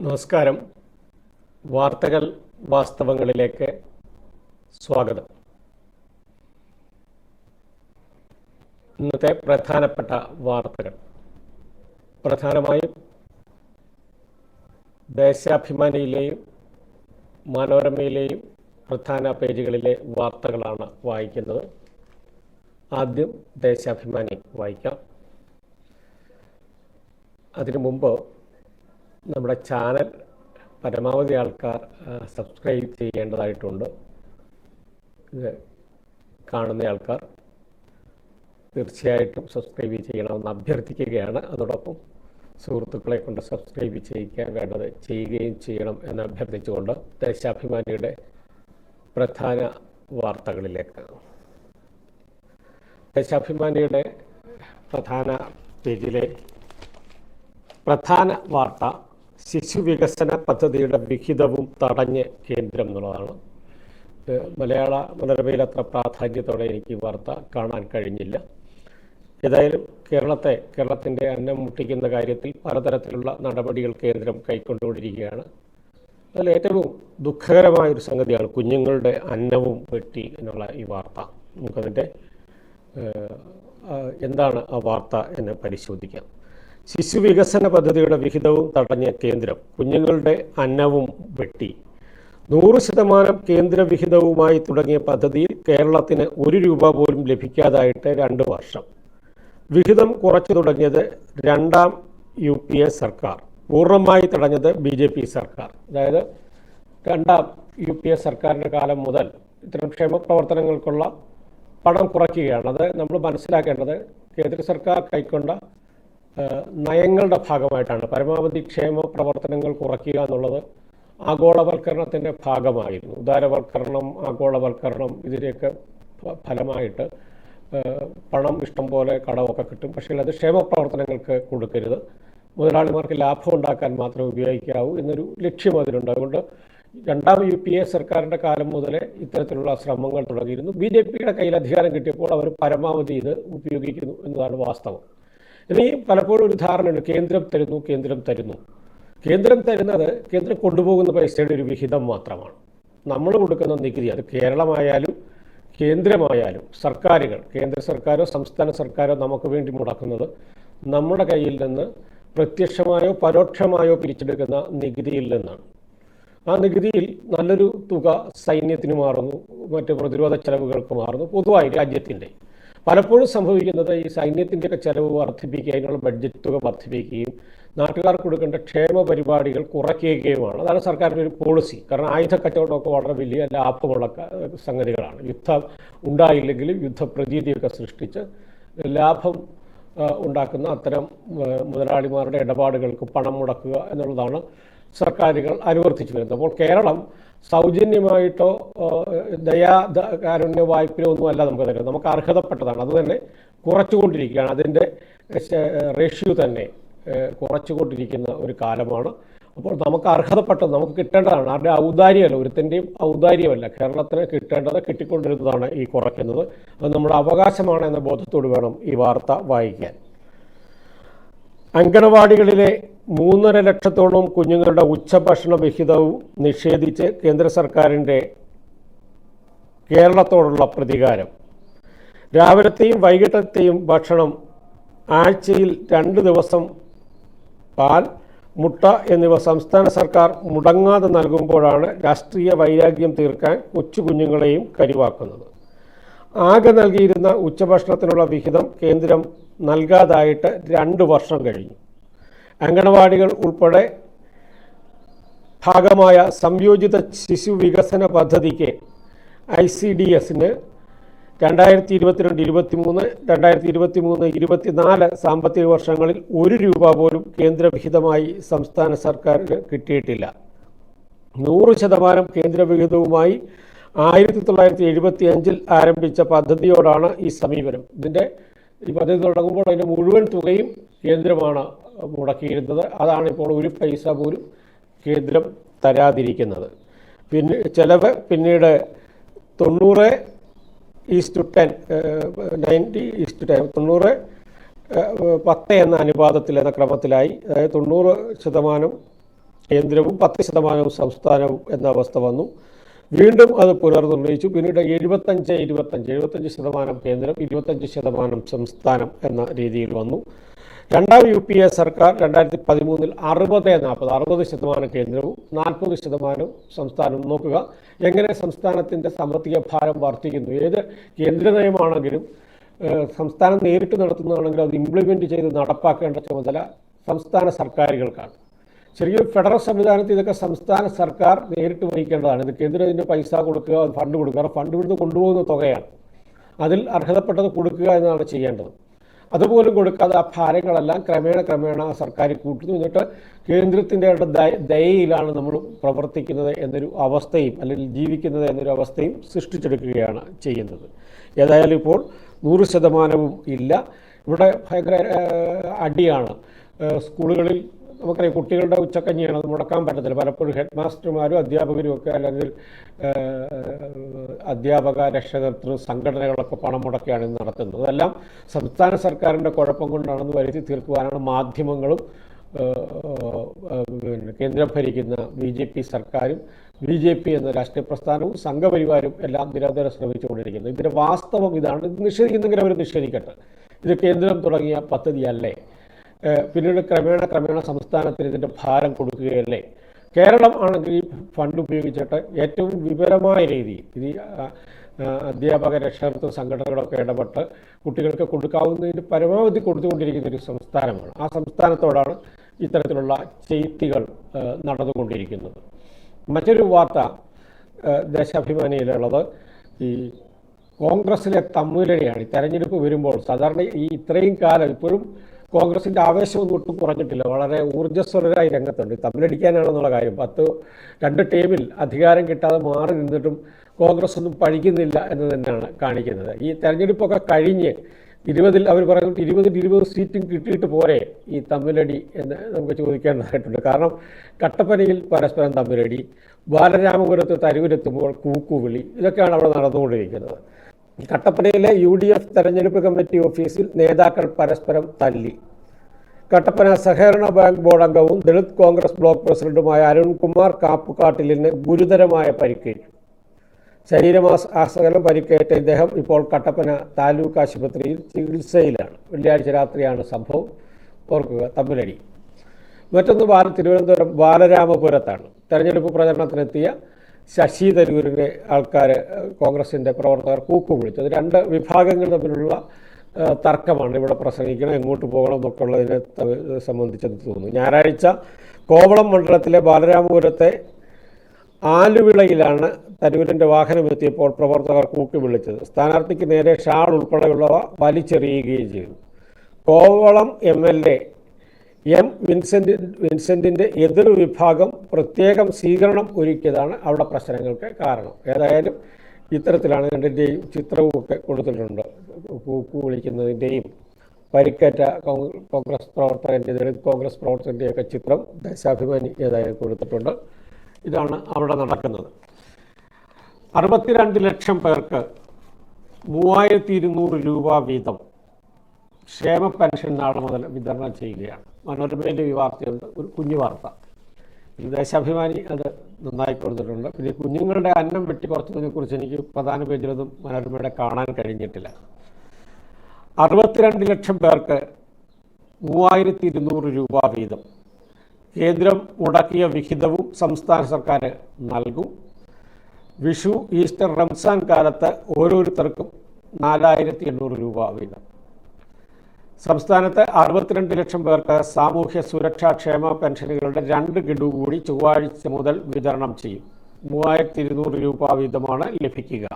നമസ്കാരം. വാർത്തകൾ വാസ്തവങ്ങളിലേക്ക് സ്വാഗതം. ഇന്നത്തെ പ്രധാനപ്പെട്ട വാർത്തകൾ. പ്രധാനമായും ദേശാഭിമാനിയിലെയും മനോരമയിലെയും പ്രധാന പേജുകളിലെ വാർത്തകളാണ് വായിക്കുന്നത്. ആദ്യം ദേശാഭിമാനി വായിക്കാം. അതിനു മുമ്പ് നമ്മുടെ ചാനൽ പരമാവധി ആൾക്കാർ സബ്സ്ക്രൈബ് ചെയ്യേണ്ടതായിട്ടുണ്ട്. ഇത് കാണുന്ന ആൾക്കാർ തീർച്ചയായിട്ടും സബ്സ്ക്രൈബ് ചെയ്യണമെന്ന് അഭ്യർത്ഥിക്കുകയാണ്. അതോടൊപ്പം സുഹൃത്തുക്കളെ കൊണ്ട് സബ്സ്ക്രൈബ് ചെയ്യിക്കാൻ വേണ്ടത് ചെയ്യുകയും ചെയ്യണം എന്ന് അഭ്യർത്ഥിച്ചുകൊണ്ട് ദേശാഭിമാനിയുടെ പ്രധാന വാർത്തകളിലേക്ക്. ദേശാഭിമാനിയുടെ പ്രധാന പേജിലെ പ്രധാന വാർത്ത ശിശു വികസന പദ്ധതിയുടെ വിഹിതവും തടഞ്ഞ് കേന്ദ്രം എന്നുള്ളതാണ്. മലയാള മനോരമയിൽ അത്ര പ്രാധാന്യത്തോടെ എനിക്ക് വാർത്ത കാണാൻ കഴിഞ്ഞില്ല. ഏതായാലും കേരളത്തെ കേരളത്തിന്റെ അന്നം മുട്ടിക്കുന്ന കാര്യത്തിൽ പലതരത്തിലുള്ള നടപടികൾ കേന്ദ്രം കൈക്കൊണ്ടുകൊണ്ടിരിക്കുകയാണ്. അതിൽ ഏറ്റവും ദുഃഖകരമായൊരു സംഗതിയാണ് കുഞ്ഞുങ്ങളുടെ അന്നവും വെട്ടി എന്നുള്ള ഈ വാർത്ത. നമുക്കതിന്റെ എന്താണ് ആ വാർത്ത എന്ന് പരിശോധിക്കാം. ശിശു വികസന പദ്ധതിയുടെ വിഹിതവും തടഞ്ഞ കേന്ദ്രം. കുഞ്ഞുങ്ങളുടെ അന്നവും വെട്ടി. നൂറ് ശതമാനം കേന്ദ്ര വിഹിതവുമായി തുടങ്ങിയ പദ്ധതിയിൽ കേരളത്തിന് ഒരു രൂപ പോലും ലഭിക്കാതായിട്ട് രണ്ട് വർഷം. വിഹിതം കുറച്ചു തുടങ്ങിയത് രണ്ടാം യു പി എ സർക്കാർ. പൂർണമായി തടഞ്ഞത് ബി ജെ പി സർക്കാർ. അതായത് രണ്ടാം യു പി എ സർക്കാരിന്റെ കാലം മുതൽ ഇത്തരം ക്ഷേമ പ്രവർത്തനങ്ങൾക്കുള്ള പണം കുറയ്ക്കുകയാണ്. അത് നമ്മൾ മനസ്സിലാക്കേണ്ടത് കേന്ദ്ര സർക്കാർ കൈക്കൊണ്ട നയങ്ങളുടെ ഭാഗമായിട്ടാണ്. പരമാവധി ക്ഷേമ പ്രവർത്തനങ്ങൾ കുറയ്ക്കുക എന്നുള്ളത് ആഗോളവൽക്കരണത്തിന്റെ ഭാഗമായിരുന്നു. ഉദാരവൽക്കരണം ആഗോളവൽക്കരണം ഇതിന്റെയൊക്കെ ഫലമായിട്ട് പണം ഇഷ്ടം പോലെ കടമൊക്കെ കിട്ടും. പക്ഷേ അത് ക്ഷേമ പ്രവർത്തനങ്ങൾക്ക് കൊടുക്കരുത്. മുതലാളിമാർക്ക് ലാഭം ഉണ്ടാക്കാൻ മാത്രമേ ഉപയോഗിക്കാവൂ എന്നൊരു ലക്ഷ്യം അതിലുണ്ട്. അതുകൊണ്ട് രണ്ടാം യു പി എ സർക്കാരിന്റെ കാലം മുതലേ ഇത്തരത്തിലുള്ള ശ്രമങ്ങൾ തുടങ്ങിയിരുന്നു. ബി ജെ പിയുടെ കയ്യിൽ അധികാരം കിട്ടിയപ്പോൾ അവർ പരമാവധി ഇത് ഉപയോഗിക്കുന്നു എന്നതാണ് വാസ്തവം. ഇനി പലപ്പോഴും ഒരു ധാരണയുണ്ട് കേന്ദ്രം തരുന്നു കേന്ദ്രം തരുന്നു. കേന്ദ്രം തരുന്നത് കേന്ദ്രം കൊണ്ടുപോകുന്ന പൈസയുടെ ഒരു വിഹിതം മാത്രമാണ്. നമ്മൾ കൊടുക്കുന്ന നികുതി അത് കേരളമായാലും കേന്ദ്രമായാലും സർക്കാരുകൾ കേന്ദ്ര സർക്കാരോ സംസ്ഥാന സർക്കാരോ നമുക്ക് വേണ്ടി മുടക്കുന്നത് നമ്മുടെ കയ്യിൽ നിന്ന് പ്രത്യക്ഷമായോ പരോക്ഷമായോ പിരിച്ചെടുക്കുന്ന നികുതിയിൽ നിന്നാണ്. ആ നികുതിയിൽ നല്ലൊരു തുക സൈന്യത്തിന് മാറുന്നു മറ്റ് പ്രതിരോധ ചെലവുകൾക്ക് മാറുന്നു പൊതുവായി രാജ്യത്തിന്റെ പലപ്പോഴും സംഭവിക്കുന്നത് ഈ സൈന്യത്തിന്റെയൊക്കെ ചെലവ് വർദ്ധിപ്പിക്കുക അതിനുള്ള ബഡ്ജറ്റ് തുക വർദ്ധിപ്പിക്കുകയും നാട്ടുകാർക്ക് കൊടുക്കേണ്ട ക്ഷേമ പരിപാടികൾ കുറയ്ക്കുകയുമാണ്. അതാണ് സർക്കാരിന്റെ ഒരു പോളിസി കാരണം ആയുധ കച്ചവടമൊക്കെ വളരെ വലിയ ലാഭമുള്ള സംഗതികളാണ്. യുദ്ധം ഉണ്ടായില്ലെങ്കിലും യുദ്ധപ്രതീതിയൊക്കെ സൃഷ്ടിച്ച് ലാഭം ഉണ്ടാക്കുന്ന അത്തരം മുതലാളിമാരുടെ ഇടപാടുകൾക്ക് പണം മുടക്കുക എന്നുള്ളതാണ് സർക്കാരുകൾ അനുവർത്തിച്ചു വരുന്നത്. അപ്പോൾ കേരളം സൗജന്യമായിട്ടോ ദയാ കാരുണ്യ വായ്പയോ ഒന്നും അല്ല നമുക്ക് തരുന്നത്. നമുക്ക് അർഹതപ്പെട്ടതാണ്. അത് തന്നെ കുറച്ചുകൊണ്ടിരിക്കുകയാണ്. അതിന്റെ റേഷ്യോ തന്നെ കുറച്ചുകൊണ്ടിരിക്കുന്ന ഒരു കാലമാണ്. അപ്പോൾ നമുക്ക് അർഹതപ്പെട്ടത് നമുക്ക് കിട്ടേണ്ടതാണ്. ആരുടെ ഔദാര്യമല്ല ഒരുത്തിന്റെയും ഔദാര്യമല്ല. കേരളത്തിന് കിട്ടേണ്ടത് കിട്ടിക്കൊണ്ടിരുന്നതാണ് ഈ കുറയ്ക്കുന്നത്. അത് നമ്മുടെ അവകാശമാണ് എന്ന ബോധത്തോട് വേണം ഈ വാർത്ത വായിക്കാൻ. അങ്കണവാടികളിലെ മൂന്നര ലക്ഷത്തോളം കുഞ്ഞുങ്ങളുടെ ഉച്ചഭക്ഷണ വിഹിതവും നിഷേധിച്ച് കേന്ദ്ര സർക്കാരിന്റെ കേരളത്തോടുള്ള പ്രതികാരം. രാവിലത്തെയും വൈകിട്ടത്തെയും ഭക്ഷണം ആഴ്ചയിൽ രണ്ട് ദിവസം പാൽ മുട്ട എന്നിവ സംസ്ഥാന സർക്കാർ മുടങ്ങാതെ നൽകുമ്പോഴാണ് രാഷ്ട്രീയ വൈരാഗ്യം തീർക്കാൻ കൊച്ചു കുഞ്ഞുങ്ങളെയും കരിവാക്കുന്നത്. ആകെ നൽകിയിരുന്ന ഉച്ചഭക്ഷണത്തിനുള്ള വിഹിതം കേന്ദ്രം നൽകാതായിട്ട് രണ്ട് വർഷം കഴിഞ്ഞു. അങ്കണവാടികൾ ഉൾപ്പെടെ ഭാഗമായ സംയോജിത ശിശു വികസന പദ്ധതിക്ക് ഐ സി ഡി എസിന് രണ്ടായിരത്തി ഇരുപത്തിരണ്ട് ഇരുപത്തി മൂന്ന് രണ്ടായിരത്തി ഇരുപത്തി മൂന്ന് ഇരുപത്തിനാല് സാമ്പത്തിക വർഷങ്ങളിൽ ഒരു രൂപ പോലും കേന്ദ്രവിഹിതമായി സംസ്ഥാന സർക്കാരിന് കിട്ടിയിട്ടില്ല. നൂറ് ശതമാനം കേന്ദ്രവിഹിതവുമായി ആയിരത്തി തൊള്ളായിരത്തി എഴുപത്തി അഞ്ചിൽ ആരംഭിച്ച പദ്ധതിയോടാണ് ഈ സമീപനം. ഇതിന്റെ ഈ പദ്ധതി തുടങ്ങുമ്പോൾ അതിന്റെ മുഴുവൻ തുകയും കേന്ദ്രമാണ് മുടക്കിയിരുന്നത്. അതാണിപ്പോൾ ഒരു പൈസ പോലും കേന്ദ്രം തരാതിരിക്കുന്നത്. പിന്നെ ചിലവ് പിന്നീട് തൊണ്ണൂറ് east ten ninety east ten തൊണ്ണൂറ് പത്ത് എന്ന അനുപാതത്തിൽ എന്ന ക്രമത്തിലായി അതായത് തൊണ്ണൂറ് ശതമാനം കേന്ദ്രവും പത്ത് ശതമാനവും സംസ്ഥാനവും എന്ന അവസ്ഥ വന്നു. വീണ്ടും അത് പുനർനിർണയിച്ചു. പിന്നീട് എഴുപത്തഞ്ച് ഇരുപത്തഞ്ച് എഴുപത്തഞ്ച് ശതമാനം കേന്ദ്രം ഇരുപത്തഞ്ച് ശതമാനം സംസ്ഥാനം എന്ന രീതിയിൽ വന്നു. രണ്ടാം യു പി എ സർക്കാർ രണ്ടായിരത്തി പതിമൂന്നിൽ അറുപത് നാൽപ്പത് അറുപത് ശതമാനം കേന്ദ്രവും നാൽപ്പത് ശതമാനവും സംസ്ഥാനവും നോക്കുക. എങ്ങനെ സംസ്ഥാനത്തിന്റെ സാമ്പത്തിക ഭാരം വർദ്ധിക്കുന്നു? ഏത് കേന്ദ്ര നയമാണെങ്കിലും സംസ്ഥാനം നേരിട്ട് നടത്തുന്നതാണെങ്കിൽ അത് ഇംപ്ലിമെന്റ് ചെയ്ത് നടപ്പാക്കേണ്ട ചുമതല സംസ്ഥാന സർക്കാരുകൾക്കാണ്. ചെറിയൊരു ഫെഡറൽ സംവിധാനത്തിൽ ഇതൊക്കെ സംസ്ഥാന സർക്കാർ നേരിട്ട് വഹിക്കേണ്ടതാണ്. ഇത് കേന്ദ്രം ഇതിന്റെ പൈസ കൊടുക്കുക ഫണ്ട് കൊടുക്കുക. ഫണ്ട് ഇവിടുന്ന് കൊണ്ടുപോകുന്ന തുകയാണ്. അതിൽ അർഹതപ്പെട്ടത് കൊടുക്കുക എന്നതാണ് ചെയ്യേണ്ടത്. അതുപോലും കൊടുക്കാതെ ആ ഭാരങ്ങളെല്ലാം ക്രമേണ ക്രമേണ സർക്കാർ കൂട്ടുന്നു. എന്നിട്ട് കേന്ദ്രത്തിന്റെ ദയ- ദയയിലാണ് നമ്മൾ പ്രവർത്തിക്കുന്നത് എന്നൊരു അവസ്ഥയും അല്ലെങ്കിൽ ജീവിക്കുന്നത് എന്നൊരു അവസ്ഥയും സൃഷ്ടിച്ചെടുക്കുകയാണ് ചെയ്യുന്നത്. ഏതായാലും ഇപ്പോൾ നൂറ് ശതമാനവും ഇല്ല. ഇവിടെ ഭയങ്കര അടിയാണ്. സ്കൂളുകളിൽ നമുക്കറിയാം കുട്ടികളുടെ ഉച്ചക്കഞ്ഞിയാണ് അത് മുടക്കാൻ പറ്റത്തില്ല. പലപ്പോഴും ഹെഡ് മാസ്റ്റർമാരും അധ്യാപകരും ഒക്കെ അല്ലെങ്കിൽ അധ്യാപക രക്ഷകർത്തൃ സംഘടനകളൊക്കെ പണം മുടക്കിയാണ് ഇത് നടത്തുന്നത്. അതെല്ലാം സംസ്ഥാന സർക്കാരിന്റെ കുഴപ്പം കൊണ്ടാണെന്ന് വരുത്തി തീർക്കുവാനാണ് മാധ്യമങ്ങളും കേന്ദ്രം ഭരിക്കുന്ന ബി ജെ പി സർക്കാരും ബി ജെ പി എന്ന രാഷ്ട്രീയ പ്രസ്ഥാനവും സംഘപരിവാരും എല്ലാം നിരന്തരം ശ്രമിച്ചുകൊണ്ടിരിക്കുന്നത് ഇതിന്റെ വാസ്തവം ഇതാണ്. ഇത് നിഷേധിക്കുന്നെങ്കിൽ അവർ നിഷേധിക്കട്ടെ. ഇത് കേന്ദ്രം തുടങ്ങിയ പദ്ധതിയല്ലേ? പിന്നീട് ക്രമേണ ക്രമേണ സംസ്ഥാനത്തിന് ഇതിന്റെ ഭാരം കൊടുക്കുകയല്ലേ? കേരളം ആണെങ്കിൽ ഈ ഫണ്ട് ഉപയോഗിച്ചിട്ട് ഏറ്റവും വിപുലമായ രീതിയിൽ ആ, അധ്യാപക രക്ഷകർത്തൃ സംഘടനകളൊക്കെ ഇടപെട്ട് കുട്ടികൾക്ക് കൊടുക്കാവുന്നതിന് പരമാവധി കൊടുത്തുകൊണ്ടിരിക്കുന്ന ഒരു സംസ്ഥാനമാണ്. ആ സംസ്ഥാനത്തോടാണ് ഇത്തരത്തിലുള്ള ചെയ്ത്തികൾ ഏഹ്, നടന്നുകൊണ്ടിരിക്കുന്നത്. മറ്റൊരു വാർത്ത ദേശാഭിമാനിയിലുള്ളത് ഈ കോൺഗ്രസിലെ തമ്മിലടിയാണ് തെരഞ്ഞെടുപ്പ് വരുമ്പോൾ സാധാരണ ഈ ഇത്രയും കാലം ഇപ്പോഴും കോൺഗ്രസിന്റെ ആവേശമൊന്നും ഒട്ടും കുറഞ്ഞിട്ടില്ല. വളരെ ഊർജസ്വലരായി രംഗത്തുണ്ട്. തമ്മിലടിക്കാനാണെന്നുള്ള കാര്യം. പത്ത് രണ്ട് ടീമിൽ അധികാരം കിട്ടാതെ മാറി നിന്നിട്ടും കോൺഗ്രസ് ഒന്നും പഴിക്കുന്നില്ല എന്ന് തന്നെയാണ് കാണിക്കുന്നത്. ഈ തെരഞ്ഞെടുപ്പൊക്കെ കഴിഞ്ഞ് ഇരുപതിൽ അവർ പറയുന്നത് ഇരുപതിൽ ഇരുപത് സീറ്റും കിട്ടിയിട്ട് പോരെ ഈ തമ്മിലടി എന്ന് നമുക്ക് ചോദിക്കേണ്ടതായിട്ടുണ്ട് കാരണം കട്ടപ്പനയിൽ പരസ്പരം തമ്മിലടി ബാലരാമപുരത്ത് തരൂരെത്തുമ്പോൾ കൂക്കുവിളി ഇതൊക്കെയാണ് അവിടെ നടന്നുകൊണ്ടിരിക്കുന്നത്. കട്ടപ്പനയിലെ യു ഡി എഫ് തെരഞ്ഞെടുപ്പ് കമ്മിറ്റി ഓഫീസിൽ നേതാക്കൾ പരസ്പരം തല്ലി. കട്ടപ്പന സഹകരണ ബാങ്ക് ബോർഡ് അംഗവും ദളിത് കോൺഗ്രസ് ബ്ലോക്ക് പ്രസിഡന്റുമായ അരുൺകുമാർ കാപ്പുകാട്ടിലിന് ഗുരുതരമായ പരിക്കേറ്റു. ശരീരമാസ ആസകലം പരിക്കേറ്റ ഇദ്ദേഹം ഇപ്പോൾ കട്ടപ്പന താലൂക്ക് ആശുപത്രിയിൽ ചികിത്സയിലാണ്. വെള്ളിയാഴ്ച രാത്രിയാണ് സംഭവം. ഓർക്കുക തമ്മിലടി. മറ്റൊന്ന് ബാല തിരുവനന്തപുരം ബാലരാമപുരത്താണ്. തെരഞ്ഞെടുപ്പ് പ്രചരണത്തിനെത്തിയ ശശി തരൂരിനെ ആൾക്കാർ കോൺഗ്രസിന്റെ പ്രവർത്തകർ കൂക്കു അത് രണ്ട് വിഭാഗങ്ങൾ തമ്മിലുള്ള തർക്കമാണ് ഇവിടെ പ്രസംഗിക്കണം എങ്ങോട്ട് പോകണം എന്നൊക്കെ ഉള്ളതിനെ സംബന്ധിച്ചെന്ന് തോന്നുന്നു. ഞായറാഴ്ച കോവളം മണ്ഡലത്തിലെ ബാലരാമപുരത്തെ ആലുവിളയിലാണ് തരൂരിന്റെ വാഹനമെത്തിയപ്പോൾ പ്രവർത്തകർ കൂക്കി വിളിച്ചത് സ്ഥാനാർത്ഥിക്ക് നേരെ ഷാൾ ഉൾപ്പെടെയുള്ളവ വലിച്ചെറിയുകയും ചെയ്തു. Kovalam M L A M Vincent വിൻസെന്റിന്റെ എതിർ വിഭാഗം പ്രത്യേകം സ്വീകരണം ഒരുക്കിയതാണ് അവിടെ പ്രശ്നങ്ങൾക്ക് കാരണം. ഏതായാലും ഇത്തരത്തിലാണ് രണ്ടിന്റെയും ചിത്രവും ഒക്കെ കൊടുത്തിട്ടുണ്ട്. പൂക്കു വിളിക്കുന്നതിന്റെയും പരിക്കേറ്റ കോൺഗ്രസ് പ്രവർത്തകന്റെ ദളിത് കോൺഗ്രസ് പ്രവർത്തകന്റെയൊക്കെ ചിത്രം ദേശാഭിമാനി ഏതായാലും കൊടുത്തിട്ടുണ്ട്. ഇതാണ് അവിടെ നടക്കുന്നത്. അറുപത്തിരണ്ട് ലക്ഷം പേർക്ക് മൂവായിരത്തി ഇരുന്നൂറ് രൂപ വീതം ക്ഷേമ പെൻഷൻ നാളെ മുതൽ വിതരണം ചെയ്യുകയാണ്. മനോരമയിലെ ഈ വാർത്തയുണ്ട് ഒരു കുഞ്ഞു വാർത്ത. ദേശാഭിമാനി അത് നന്നായി കൊടുത്തിട്ടുണ്ട്. പിന്നെ കുഞ്ഞുങ്ങളുടെ അന്നം വെട്ടിക്കുറച്ചതിനെ കുറിച്ച് എനിക്ക് പ്രധാന പേജിലൊന്നും മനോരമയുടെ കാണാൻ കഴിഞ്ഞിട്ടില്ല. അറുപത്തിരണ്ട് ലക്ഷം പേർക്ക് മൂവായിരത്തി ഇരുന്നൂറ് രൂപ വീതം. കേന്ദ്രം മുടക്കിയ വിഹിതവും സംസ്ഥാന സർക്കാർ നൽകും. വിഷു ഈസ്റ്റർ റംസാൻ കാലത്ത് ഓരോരുത്തർക്കും നാലായിരത്തി എണ്ണൂറ് രൂപ വീതം. സംസ്ഥാനത്ത് അറുപത്തിരണ്ട് ലക്ഷം പേർക്ക് സാമൂഹ്യ സുരക്ഷാ ക്ഷേമ പെൻഷനുകളുടെ രണ്ട് ഗഡു കൂടി ചൊവ്വാഴ്ച മുതൽ വിതരണം ചെയ്യും. മൂവായിരത്തി ഇരുന്നൂറ് രൂപ വീതമാണ് ലഭിക്കുക.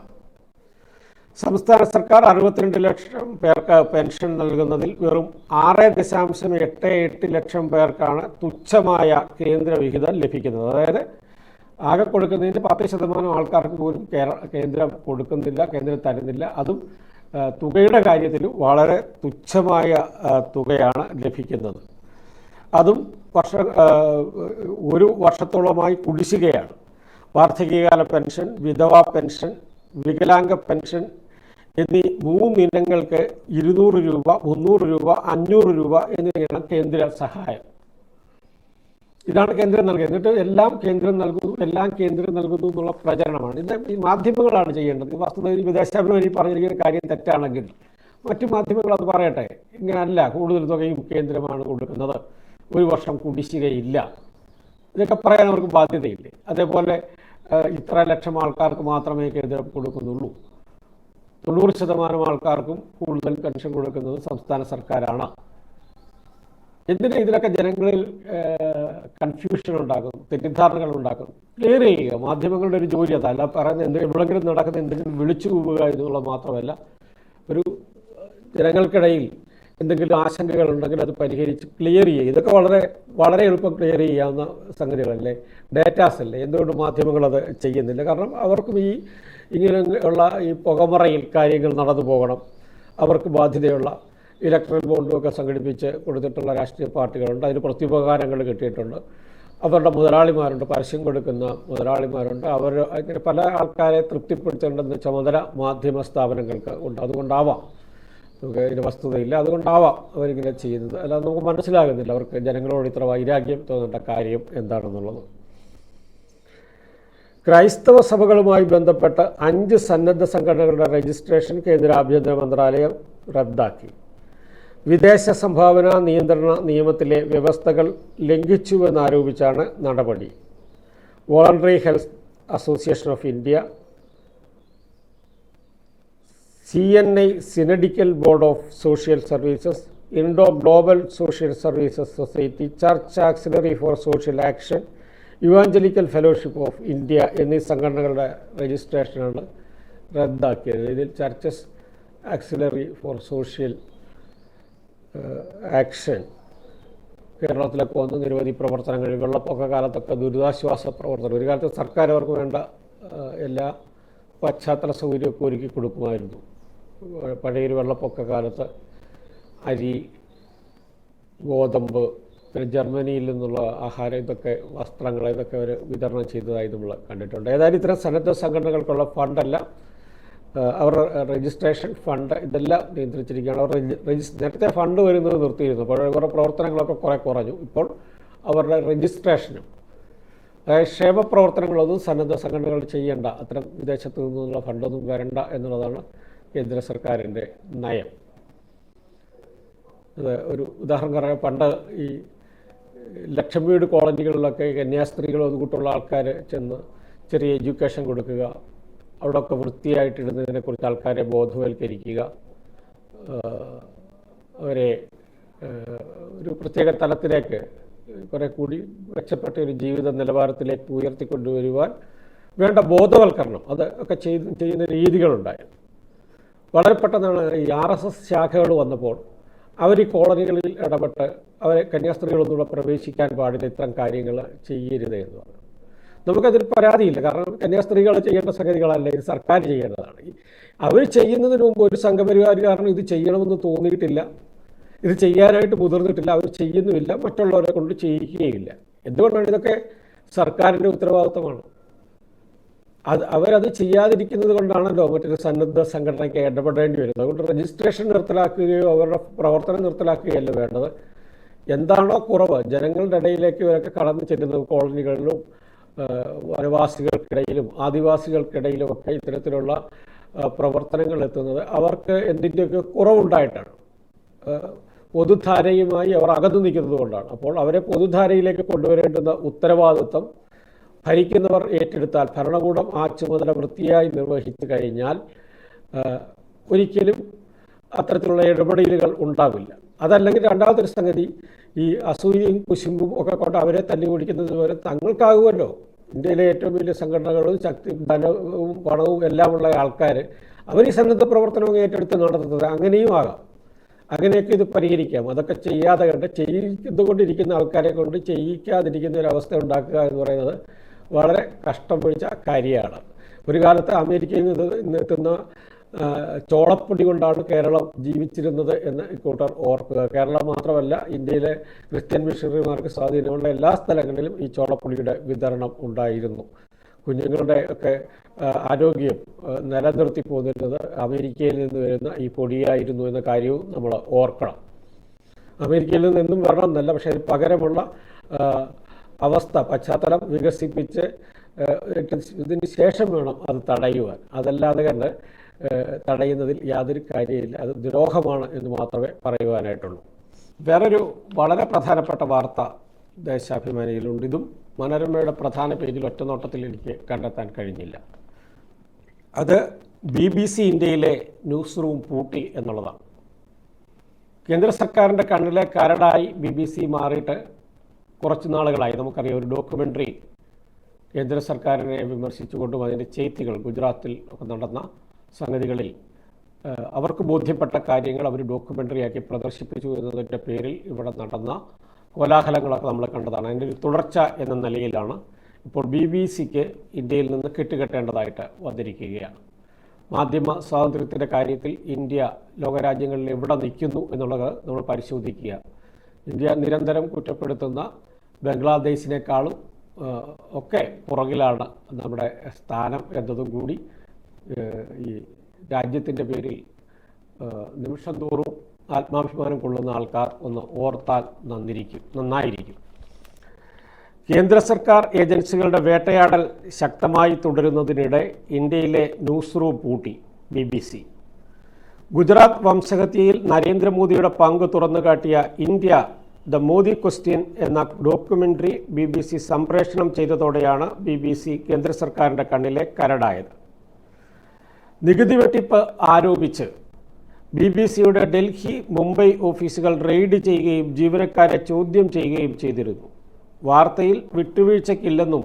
സംസ്ഥാന സർക്കാർ അറുപത്തിരണ്ട് ലക്ഷം പേർക്ക് പെൻഷൻ നൽകുന്നതിൽ വെറും ആറ് ദശാംശം എട്ട് എട്ട് ലക്ഷം പേർക്കാണ് തുച്ഛമായ കേന്ദ്ര വിഹിതം ലഭിക്കുന്നത്. അതായത് ആകെ കൊടുക്കുന്നതിന്റെ പത്ത് ശതമാനം ആൾക്കാർക്ക് പോലും കേന്ദ്രം കൊടുക്കുന്നില്ല കേന്ദ്രം തരുന്നില്ല. അതും തുകയുടെ കാര്യത്തിൽ വളരെ തുച്ഛമായ തുകയാണ് ലഭിക്കുന്നത്. അതും വർഷ ഒരു വർഷത്തോളമായി കുടിശ്ശികയാണ്. വാർദ്ധക്യകാല പെൻഷൻ വിധവാ പെൻഷൻ വികലാംഗ പെൻഷൻ എന്നീ മൂന്നിനങ്ങൾക്ക് ഇരുന്നൂറ് രൂപ മുന്നൂറ് രൂപ അഞ്ഞൂറ് രൂപ എന്നിവയാണ് കേന്ദ്ര സഹായം. ഇതാണ് കേന്ദ്രം നൽകിയത് എന്നിട്ട് എല്ലാം കേന്ദ്രം നൽകുന്നു എല്ലാം കേന്ദ്രം നൽകുന്നു എന്നുള്ള പ്രചരണമാണ്. ഇത് ഈ മാധ്യമങ്ങളാണ് ചെയ്യേണ്ടത്. വസ്തുതയിൽ വിദേശാഭിമാനി പറഞ്ഞിരിക്കുന്ന കാര്യം തെറ്റാണെങ്കിൽ മറ്റു മാധ്യമങ്ങൾ അത് പറയട്ടെ. ഇങ്ങനല്ല കൂടുതൽ തുകയും കേന്ദ്രമാണ് കൊടുക്കുന്നത്. ഒരു വർഷം കുടിശ്ശികയില്ല. ഇതൊക്കെ പറയാൻ അവർക്ക് ബാധ്യതയില്ലേ? അതേപോലെ ഇത്ര ലക്ഷം ആൾക്കാർക്ക് മാത്രമേ കേന്ദ്രം കൊടുക്കുന്നുള്ളൂ. തൊണ്ണൂറ് ശതമാനം ആൾക്കാർക്കും കൂടുതൽ പെൻഷൻ കൊടുക്കുന്നത് സംസ്ഥാന സർക്കാരാണ്. എന്തിനാ ഇതിലൊക്കെ ജനങ്ങളിൽ കൺഫ്യൂഷൻ ഉണ്ടാക്കുന്നു തെറ്റിദ്ധാരണകൾ ഉണ്ടാക്കുന്നു ക്ലിയർ ചെയ്യുക. മാധ്യമങ്ങളുടെ ഒരു ജോലി അതല്ല. പറയുന്നത് എന്തെങ്കിലും എവിടെങ്കിലും നടക്കുന്ന എന്തെങ്കിലും വിളിച്ചു പോവുക എന്നുള്ളത് മാത്രമല്ല ഒരു ജനങ്ങൾക്കിടയിൽ എന്തെങ്കിലും ആശങ്കകൾ ഉണ്ടെങ്കിൽ അത് പരിഹരിച്ച് ക്ലിയർ ചെയ്യുക. ഇതൊക്കെ വളരെ വളരെ എളുപ്പം ക്ലിയർ ചെയ്യാവുന്ന സംഗതികളല്ലേ? ഡേറ്റാസ് അല്ലേ? എന്തുകൊണ്ട് മാധ്യമങ്ങൾ അത് ചെയ്യുന്നില്ല? കാരണം അവർക്കും ഈ ഇങ്ങനെയുള്ള ഈ പുകമറയിൽ കാര്യങ്ങൾ നടന്നു പോകണം. അവർക്ക് ബാധ്യതയുള്ള ഇലക്ട്രൽ ബോണ്ടും ഒക്കെ സംഘടിപ്പിച്ച് കൊടുത്തിട്ടുള്ള രാഷ്ട്രീയ പാർട്ടികളുണ്ട്. അതിന് പ്രത്യുപകാരങ്ങൾ കിട്ടിയിട്ടുണ്ട്. അവരുടെ മുതലാളിമാരുണ്ട് പരസ്യം കൊടുക്കുന്ന മുതലാളിമാരുണ്ട്. അവർ അങ്ങനെ പല ആൾക്കാരെ തൃപ്തിപ്പെടുത്തേണ്ടുന്ന ചുമതല മാധ്യമ സ്ഥാപനങ്ങൾക്ക് ഉണ്ട്. അതുകൊണ്ടാവാം. നമുക്ക് ഇതിന് വസ്തുതയില്ല. അതുകൊണ്ടാവാം അവരിങ്ങനെ ചെയ്യുന്നത്. അല്ലാതെ നമുക്ക് മനസ്സിലാകുന്നില്ല അവർക്ക് ജനങ്ങളോട് ഇത്ര വൈരാഗ്യം തോന്നേണ്ട കാര്യം എന്താണെന്നുള്ളത്. ക്രൈസ്തവ സഭകളുമായി ബന്ധപ്പെട്ട് അഞ്ച് സന്നദ്ധ സംഘടനകളുടെ രജിസ്ട്രേഷൻ കേന്ദ്ര ആഭ്യന്തര മന്ത്രാലയം റദ്ദാക്കി. വിദേശ സംഭാവന നിയന്ത്രണ നിയമത്തിലെ വ്യവസ്ഥകൾ ലംഘിച്ചുവെന്നാരോപിച്ചാണ് നടപടി. Voluntary Health Association of India C N I Synodical Board of Social Services Indo Global Social Services Society Church Auxiliary for Social Action Evangelical Fellowship of India എന്നീ സംഘടനകളുടെ രജിസ്ട്രേഷനാണ് റദ്ദാക്കിയത്. ഇതിൽ Churches Auxiliary for Social Action. കേരളത്തിലൊക്കെ വന്ന് നിരവധി പ്രവർത്തനങ്ങൾ വെള്ളപ്പൊക്ക കാലത്തൊക്കെ ദുരിതാശ്വാസ പ്രവർത്തനം ഒരു കാലത്ത് സർക്കാർ അവർക്ക് വേണ്ട എല്ലാ പശ്ചാത്തല സൗകര്യമൊക്കെ ഒരുക്കി കൊടുക്കുമായിരുന്നു. പഴയൊരു വെള്ളപ്പൊക്ക കാലത്ത് അരി ഗോതമ്പ് പിന്നെ ജർമ്മനിയിൽ നിന്നുള്ള ആഹാരം ഇതൊക്കെ വസ്ത്രങ്ങൾ ഇതൊക്കെ അവർ വിതരണം ചെയ്തതായി നമ്മൾ കണ്ടിട്ടുണ്ട്. ഏതായാലും ഇത്തരം സന്നദ്ധ സംഘടനകൾക്കുള്ള ഫണ്ടല്ല. അവരുടെ രജിസ്ട്രേഷൻ ഫണ്ട് ഇതെല്ലാം നിയന്ത്രിച്ചിരിക്കുകയാണ്. അവർ രജിസ് നേരത്തെ ഫണ്ട് വരുന്നത് നിർത്തിയിരുന്നു. അപ്പോൾ അവരുടെ പ്രവർത്തനങ്ങളൊക്കെ കുറേ കുറഞ്ഞു. ഇപ്പോൾ അവരുടെ രജിസ്ട്രേഷനും അതായത് ക്ഷേമ പ്രവർത്തനങ്ങളൊന്നും സന്നദ്ധ സംഘടനകൾ ചെയ്യേണ്ട അത്തരം വിദേശത്ത് നിന്നുള്ള ഫണ്ടൊന്നും വരണ്ട എന്നുള്ളതാണ് കേന്ദ്ര സർക്കാരിന്റെ നയം. അത് ഒരു ഉദാഹരണം പറയാം. പണ്ട് ഈ ലക്ഷം വീട് കോളനികളിലൊക്കെ കന്യാസ്ത്രീകളും അതുകൂട്ടുള്ള ആൾക്കാർ ചെന്ന് ചെറിയ എഡ്യൂക്കേഷൻ കൊടുക്കുക അവിടെയൊക്കെ വൃത്തിയായിട്ടിടുന്നതിനെക്കുറിച്ച് ആൾക്കാരെ ബോധവൽക്കരിക്കുക. അവരെ ഒരു പ്രത്യേക തലത്തിലേക്ക് കുറെ കൂടി മെച്ചപ്പെട്ട ഒരു ജീവിത നിലവാരത്തിലേക്ക് ഉയർത്തിക്കൊണ്ടുവരുവാൻ വേണ്ട ബോധവൽക്കരണം അത് ഒക്കെ ചെയ്ത് ചെയ്യുന്ന രീതികളുണ്ടായിരുന്നു വളരെ പെട്ടെന്നാണ് ഈ ആർ എസ് എസ് ശാഖകൾ വന്നപ്പോൾ അവർ ഈ കോളനികളിൽ ഇടപെട്ട് അവരെ കന്യാസ്ത്രീകളൊന്നുകൂടെ പ്രവേശിക്കാൻ പാടില്ല ഇത്തരം കാര്യങ്ങൾ ചെയ്യരുത് എന്ന് പറഞ്ഞു. നമുക്കതിൽ പരാതിയില്ല. കാരണം കന്യാസ്ത്രീകൾ ചെയ്യേണ്ട സംഗതികളല്ല ഇത് സർക്കാർ ചെയ്യേണ്ടതാണ്. അവർ ചെയ്യുന്നതിന് മുമ്പ് ഒരു കാരണം ഇത് ചെയ്യണമെന്ന് തോന്നിയിട്ടില്ല. ഇത് ചെയ്യാനായിട്ട് മുതിർന്നിട്ടില്ല അവർ ചെയ്യുന്നുമില്ല മറ്റുള്ളവരെ കൊണ്ട് ചെയ്യിക്കുകയില്ല. എന്തുകൊണ്ടാണ് ഇതൊക്കെ സർക്കാരിന്റെ ഉത്തരവാദിത്തമാണ്? അത് അവരത് ചെയ്യാതിരിക്കുന്നത് കൊണ്ടാണല്ലോ മറ്റൊരു സന്നദ്ധ സംഘടനയ്ക്ക് ഇടപെടേണ്ടി വരുന്നത്. അതുകൊണ്ട് രജിസ്ട്രേഷൻ നിർത്തലാക്കുകയോ അവരുടെ പ്രവർത്തനം നിർത്തലാക്കുകയല്ല വേണ്ടത്. എന്താണോ കുറവ്. ജനങ്ങളുടെ ഇടയിലേക്ക് ഇവരൊക്കെ കടന്നു ചെല്ലുന്നത് കോളനികളിലും വനവാസികൾക്കിടയിലും ആദിവാസികൾക്കിടയിലും ഒക്കെ ഇത്തരത്തിലുള്ള പ്രവർത്തനങ്ങൾ എത്തുന്നത് അവർക്ക് എന്തിന്റെയൊക്കെ കുറവുണ്ടായിട്ടാണ്. പൊതുധാരയുമായി അവർ അകന്നു നിൽക്കുന്നത് കൊണ്ടാണ്. അപ്പോൾ അവരെ പൊതുധാരയിലേക്ക് കൊണ്ടുവരേണ്ടുന്ന ഉത്തരവാദിത്വം ഭരിക്കുന്നവർ ഏറ്റെടുത്താൽ ഭരണകൂടം ആ ചുമതല വൃത്തിയായി നിർവഹിച്ചു കഴിഞ്ഞാൽ ഒരിക്കലും അത്തരത്തിലുള്ള ഇടപെടലുകൾ ഉണ്ടാവില്ല. അതല്ലെങ്കിൽ രണ്ടാമതൊരു സംഗതി ഈ അസൂയയും കുശുമ്പും ഒക്കെ കൊണ്ട് അവരെ തല്ലി പിടിക്കുന്നത് പോലെ തങ്ങൾക്കാകുമല്ലോ. ഇന്ത്യയിലെ ഏറ്റവും വലിയ സംഘടനകളും ശക്തി ധനവും പണവും എല്ലാമുള്ള ആൾക്കാർ അവർ ഈ സന്നദ്ധ പ്രവർത്തനവും ഏറ്റെടുത്ത് നടത്തുന്നത് അങ്ങനെയും ആകാം. അങ്ങനെയൊക്കെ ഇത് പരിഹരിക്കാം. അതൊക്കെ ചെയ്യാതെ കണ്ട് ചെയ്തുകൊണ്ടിരിക്കുന്ന ആൾക്കാരെ കൊണ്ട് ചെയ്യിക്കാതിരിക്കുന്ന ഒരു അവസ്ഥ ഉണ്ടാക്കുക എന്ന് പറയുന്നത് വളരെ കഷ്ടം പിടിച്ച കാര്യമാണ്. ഒരു കാലത്ത് അമേരിക്കയിൽ നിന്ന് നിന്നെത്തുന്ന ആ, ചോളപ്പൊടി കൊണ്ടാണ് കേരളം ജീവിച്ചിരുന്നത് എന്ന് ഇക്കൂട്ടർ ഓർക്കുക. കേരളം മാത്രമല്ല ഇന്ത്യയിലെ ക്രിസ്ത്യൻ മിഷണറിമാർക്ക് സ്വാധീനമുള്ള എല്ലാ സ്ഥലങ്ങളിലും ഈ ചോളപ്പൊടിയുടെ വിതരണം ഉണ്ടായിരുന്നു. കുഞ്ഞുങ്ങളുടെ ഒക്കെ ആരോഗ്യം നിലനിർത്തി പോന്നിരുന്നത് അമേരിക്കയിൽ നിന്ന് വരുന്ന ഈ പൊടിയായിരുന്നു എന്ന കാര്യവും നമ്മൾ ഓർക്കണം. അമേരിക്കയിൽ നിന്നും വരണം എന്നല്ല പക്ഷേ അതിന് പകരമുള്ള അവസ്ഥ പശ്ചാത്തലം വികസിപ്പിച്ച് ഇതിന് ശേഷം വേണം അത് തടയുവാൻ. അതല്ലാതെ കണ്ട് തടയുന്നതിൽ യാതൊരു കാര്യമില്ല. അത് ദ്രോഹമാണ് എന്ന് മാത്രമേ പറയുവാനായിട്ടുള്ളൂ. വേറൊരു വളരെ പ്രധാനപ്പെട്ട വാർത്ത ദേശാഭിമാനിയിലുണ്ട്. ഇതും മനോരമയുടെ പ്രധാന പേജിൽ ഒറ്റനോട്ടത്തിൽ എനിക്ക് കണ്ടെത്താൻ കഴിഞ്ഞില്ല. അത് ബി ബി സി ഇന്ത്യയിലെ ന്യൂസ് റൂം പൂട്ടി എന്നുള്ളതാണ്. കേന്ദ്ര സർക്കാരിന്റെ കണ്ണിലെ കരടായി ബി ബി സി മാറിയിട്ട് കുറച്ച് നാളുകളായി. നമുക്കറിയാം ഒരു ഡോക്യുമെന്ററി കേന്ദ്ര സർക്കാരിനെ വിമർശിച്ചുകൊണ്ടും അതിന്റെ ചേത്തികൾ ഗുജറാത്തിൽ ഒക്കെ നടന്ന സംഗതികളിൽ അവർക്ക് ബോധ്യപ്പെട്ട കാര്യങ്ങൾ അവർ ഡോക്യുമെന്ററിയാക്കി പ്രദർശിപ്പിച്ചു എന്നതിന്റെ പേരിൽ ഇവിടെ നടന്ന കോലാഹലങ്ങളൊക്കെ നമ്മൾ കണ്ടതാണ്. അതിന്റെ ഒരു തുടർച്ച എന്ന നിലയിലാണ് ഇപ്പോൾ ബി ബി സിക്ക് ഇന്ത്യയിൽ നിന്ന് കെട്ടുകെട്ടേണ്ടതായിട്ട് വന്നിരിക്കുകയാണ്. മാധ്യമ സ്വാതന്ത്ര്യത്തിന്റെ കാര്യത്തിൽ ഇന്ത്യ ലോകരാജ്യങ്ങളിൽ എവിടെ നിൽക്കുന്നു എന്നുള്ളത് നമ്മൾ പരിശോധിക്കുക. ഇന്ത്യ നിരന്തരം കുറ്റപ്പെടുത്തുന്ന ബംഗ്ലാദേശിനേക്കാളും ഒക്കെ പുറകിലാണ് നമ്മുടെ സ്ഥാനം എന്നതും കൂടി ഈ രാജ്യത്തിന്റെ പേരിൽ നിമിഷം തോറും ആത്മാഭിമാനം കൊള്ളുന്ന ആൾക്കാർ ഒന്ന് ഓർത്താൽ നന്നിരിക്കും നന്നായിരിക്കും. കേന്ദ്ര സർക്കാർ ഏജൻസികളുടെ വേട്ടയാടൽ ശക്തമായി തുടരുന്നതിനിടെ ഇന്ത്യയിലെ ന്യൂസ് റൂം പൂട്ടി ബി ബി സി. ഗുജറാത്ത് വംശഹത്യയിൽ നരേന്ദ്രമോദിയുടെ പങ്ക് തുറന്നുകാട്ടിയ ഇന്ത്യ ദ മോദി ക്വസ്റ്റ്യൻ എന്ന ഡോക്യുമെന്ററി ബി ബി സി സംപ്രേഷണം ചെയ്തതോടെയാണ് ബി ബി സി കേന്ദ്ര സർക്കാരിന്റെ കണ്ണിലെ കരടായത്. നികുതി വെട്ടിപ്പ് ആരോപിച്ച് ബി ബി സിയുടെ ഡൽഹി മുംബൈ ഓഫീസുകൾ റെയ്ഡ് ചെയ്യുകയും ജീവനക്കാരെ ചോദ്യം ചെയ്യുകയും ചെയ്തിരുന്നു. വാർത്തയിൽ വിട്ടുവീഴ്ചയ്ക്കില്ലെന്നും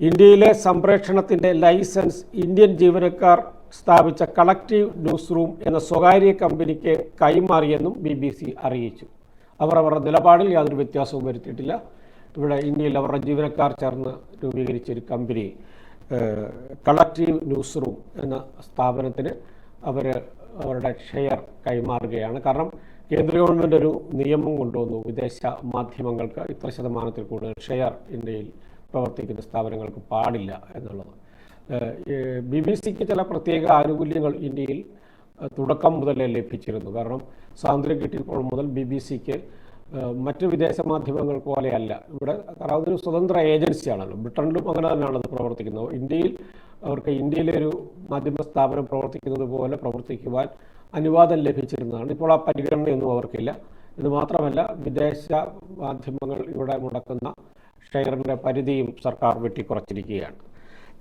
ഇന്ത്യയിലെ സംപ്രേഷണത്തിന്റെ ലൈസൻസ് ഇന്ത്യൻ ജീവനക്കാർ സ്ഥാപിച്ച കളക്റ്റീവ് ന്യൂസ് റൂം എന്ന സ്വകാര്യ കമ്പനിക്ക് കൈമാറിയെന്നും ബി ബി സി അറിയിച്ചു. അവർ അവരുടെ നിലപാടിൽ യാതൊരു വ്യത്യാസവും വരുത്തിയിട്ടില്ല. ഇവിടെ ഇന്ത്യയിൽ അവരുടെ ജീവനക്കാർ ചേർന്ന് രൂപീകരിച്ചൊരു കമ്പനി. കളക്റ്റീവ് ന്യൂസ് റൂം എന്ന സ്ഥാപനത്തിന് അവർ അവരുടെ ഷെയർ കൈമാറുകയാണ്. കാരണം കേന്ദ്ര ഗവൺമെന്റ് ഒരു നിയമം കൊണ്ടുവന്നു. വിദേശ മാധ്യമങ്ങൾക്ക് ഇത്ര ശതമാനത്തിൽ കൂടുതൽ ഷെയർ ഇന്ത്യയിൽ പ്രവർത്തിക്കുന്ന സ്ഥാപനങ്ങൾക്ക് പാടില്ല എന്നുള്ളത്. ബി ബി സിക്ക് ചില പ്രത്യേക ആനുകൂല്യങ്ങൾ ഇന്ത്യയിൽ തുടക്കം മുതലേ ലഭിച്ചിരുന്നു. കാരണം സ്വാതന്ത്ര്യം കിട്ടിയപ്പോൾ മുതൽ ബി ബി സിക്ക് മറ്റ് വിദേശ മാധ്യമങ്ങൾ പോലെയല്ല. ഇവിടെ കാരണം അതൊരു സ്വതന്ത്ര ഏജൻസിയാണല്ലോ. ബ്രിട്ടനിലും അങ്ങനെ തന്നെയാണ് അത് പ്രവർത്തിക്കുന്നത്. ഇന്ത്യയിൽ അവർക്ക് ഇന്ത്യയിലെ ഒരു മാധ്യമ സ്ഥാപനം പ്രവർത്തിക്കുന്നത് പോലെ പ്രവർത്തിക്കുവാൻ അനുവാദം ലഭിച്ചിരുന്നതാണ്. ഇപ്പോൾ ആ പരിഗണനയൊന്നും അവർക്കില്ല. ഇത് മാത്രമല്ല വിദേശ മാധ്യമങ്ങൾ ഇവിടെ മുടക്കുന്ന ഷെയറിന്റെ പരിധിയും സർക്കാർ വെട്ടിക്കുറച്ചിരിക്കുകയാണ്.